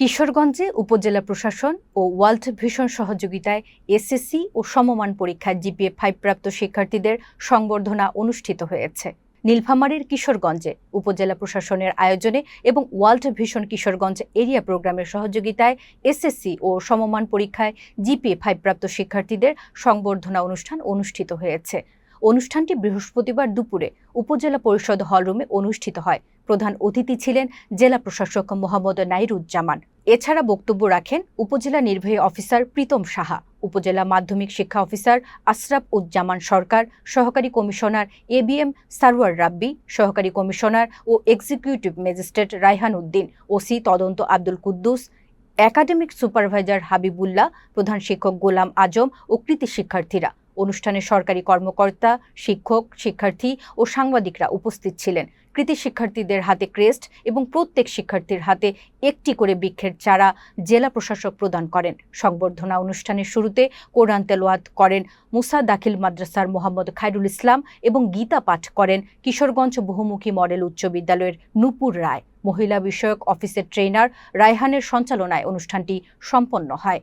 কিশোরগঞ্জে উপজেলা প্রশাসন ও ওয়ার্ল্ড ভিশন সহযোগিতায় এসএসসি ও সমমান পরীক্ষায় জিপিএ ফাইভ প্রাপ্ত শিক্ষার্থীদের সংবর্ধনা অনুষ্ঠিত হয়েছে। নীলফামারীর কিশোরগঞ্জে উপজেলা প্রশাসনের আয়োজনে এবং ওয়ার্ল্ড ভিশন কিশোরগঞ্জ এরিয়া প্রোগ্রামের সহযোগিতায় এসএসসি ও সমমান পরীক্ষায় জিপিএ ফাইভ প্রাপ্ত শিক্ষার্থীদের সংবর্ধনা অনুষ্ঠান অনুষ্ঠিত হয়েছে। অনুষ্ঠানটি বৃহস্পতিবার দুপুরে উপজেলা পরিষদ হলরুমে অনুষ্ঠিত হয়। প্রধান অতিথি ছিলেন জেলা প্রশাসক মোহাম্মদ নাইরুজ্জামান। এছাড়া বক্তব্য রাখেন উপজেলা নির্বাহী অফিসার প্রীতম সাহা, উপজেলা মাধ্যমিক শিক্ষা অফিসার আশরাফ উজ্জামান সরকার, সহকারী commissioner A B M Sarwar Rabbi, সহকারী কমিশনার ও executive magistrate Raihan Uddin, OC তদন্ত আব্দুল কুদ্দুস, একাডেমিক সুপারভাইজার হাবিবুল্লাহ, প্রধান শিক্ষক গোলাম আজম ও কৃতি শিক্ষার্থীরা। অনুষ্ঠানে সরকারি কর্মকর্তা, শিক্ষক, শিক্ষার্থী ও সাংবাদিকরা উপস্থিত ছিলেন। কৃতি শিক্ষার্থীদের হাতে ক্রেস্ট এবং প্রত্যেক শিক্ষার্থীর হাতে একটি করে বৃক্ষের চারা জেলা প্রশাসক প্রদান করেন। সংবর্ধনা অনুষ্ঠানের শুরুতে কোরআন তেলোয়াত করেন মুসা দাখিল মাদ্রাসার মোহাম্মদ খায়রুল ইসলাম এবং গীতা পাঠ করেন কিশোরগঞ্জ বহুমুখী মডেল উচ্চ বিদ্যালয়ের নূপুর রায়। মহিলা বিষয়ক অফিসের ট্রেনার রায়হানের সঞ্চালনায় অনুষ্ঠানটি সম্পন্ন হয়।